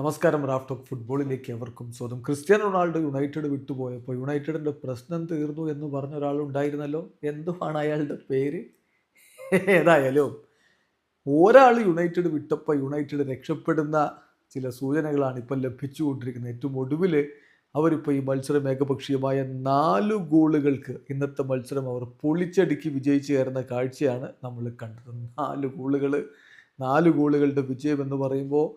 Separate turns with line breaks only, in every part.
നമസ്കാരം Raf talk ഫുട്ബോളിലേക്ക് എവർക്കും സ്വന്തം ക്രിസ്ത്യാനോ റൊണാൾഡോ യുണൈറ്റഡ് വിട്ടുപോയപ്പോൾ യുണൈറ്റഡിന്റെ പ്രശ്നം തീർന്നു എന്ന് പറഞ്ഞ ഒരാളുണ്ടായിരുന്നല്ലോ എന്തുമാണ് അയാളുടെ പേര്? ഏതായാലും ഒരാൾ യുണൈറ്റഡ് വിട്ടപ്പോൾ യുണൈറ്റഡ് രക്ഷപ്പെടുന്ന ചില സൂചനകളാണ് ഇപ്പം ലഭിച്ചുകൊണ്ടിരിക്കുന്നത്. ഏറ്റവും ഒടുവിൽ അവരിപ്പോൾ ഈ മത്സരം ഏകപക്ഷീയമായ നാല് ഗോളുകൾക്ക് ഇന്നത്തെ മത്സരം അവർ പൊളിച്ചടുക്കി വിജയിച്ചു കയറുന്ന കാഴ്ചയാണ് നമ്മൾ കണ്ടത്. നാല് ഗോളുകൾ നാല് ഗോളുകളുടെ വിജയം എന്ന് പറയുമ്പോൾ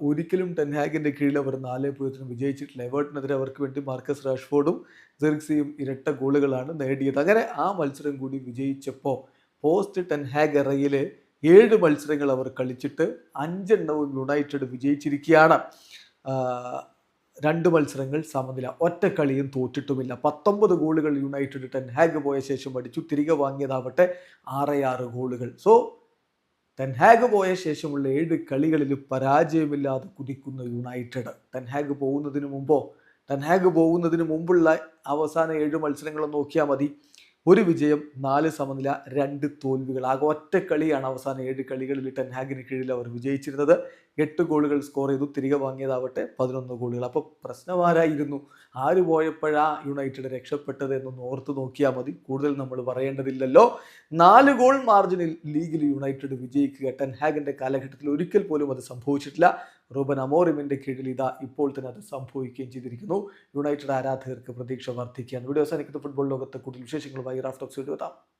ഒരിക്കലും ടെൻഹാഗിന്റെ കീഴിൽ അവർ നാല് പൂജ്യത്തിന് വിജയിച്ചിട്ടില്ല. എവേർട്ടിനെതിരെ അവർക്ക് വേണ്ടി മാർക്കസ് റാഷ്ഫോർഡും സെർക്സിയും ഇരട്ട ഗോളുകളാണ് നേടിയത്. അങ്ങനെ ആ മത്സരം കൂടി വിജയിച്ചപ്പോൾ പോസ്റ്റ് ടെൻഹാഗ് എറയിൽ ഏഴ് മത്സരങ്ങൾ അവർ കളിച്ചിട്ട് അഞ്ചെണ്ണവും യുണൈറ്റഡ് വിജയിച്ചിരിക്കുകയാണ്. രണ്ട് മത്സരങ്ങൾ സമനില. ഒറ്റ കളിയും തോറ്റിട്ടുമില്ല. പത്തൊമ്പത് ഗോളുകൾ യുണൈറ്റഡ് ടെൻഹാഗ് പോയ ശേഷം അടിച്ചു. തിരികെ വാങ്ങിയതാവട്ടെ ആറ് ആറ് ഗോളുകൾ. സോ ടെൻഹാഗ് പോയ ശേഷമുള്ള ഏഴ് കളികളിൽ പരാജയമില്ലാതെ കുതിക്കുന്ന യുണൈറ്റഡ്. ടെൻഹാഗ് പോകുന്നതിന് മുമ്പോ ടെൻഹാഗ് പോകുന്നതിന് മുമ്പുള്ള അവസാന ഏഴ് മത്സരങ്ങൾ നോക്കിയാൽ മതി. ഒരു വിജയം നാല് സമനില രണ്ട് തോൽവികൾ ആകെ ഒറ്റ കളിയാണ് അവസാന ഏഴ് കളികളിൽ ടെൻഹാഗിന് കീഴിൽ അവർ വിജയിച്ചിരുന്നത്. എട്ട് ഗോളുകൾ സ്കോർ ചെയ്തു. തിരികെ വാങ്ങിയതാവട്ടെ പതിനൊന്ന് ഗോളുകൾ. അപ്പോൾ പ്രശ്നമാരായിരുന്നു? ആര് പോയപ്പോഴാ യുണൈറ്റഡ് രക്ഷപ്പെട്ടത് എന്നൊന്ന് ഓർത്ത് നോക്കിയാൽ മതി. കൂടുതൽ നമ്മൾ പറയേണ്ടതില്ലല്ലോ. നാല് ഗോൾ മാർജിനിൽ ലീഗിൽ യുണൈറ്റഡ് വിജയിക്കുക ടെൻഹാഗിന്റെ കാലഘട്ടത്തിൽ ഒരിക്കൽ പോലും അത് സംഭവിച്ചിട്ടില്ല. റൂബൻ അമോറിമിന്റെ കീഴിൽ ഇതാ ഇപ്പോൾ തന്നെ അത് സംഭവിക്കുകയും ചെയ്തിരിക്കുന്നു. യുണൈറ്റഡ് ആരാധകർക്ക് പ്രതീക്ഷ വർദ്ധിക്കുകയാണ്. വീഡിയോ അവസാനിക്കുന്ന. ഫുട്ബോൾ ലോകത്തെ കൂടുതൽ വിശേഷങ്ങളുമായി റാഫ്റ്റോക്സ് വീഡിയോ എത്താം.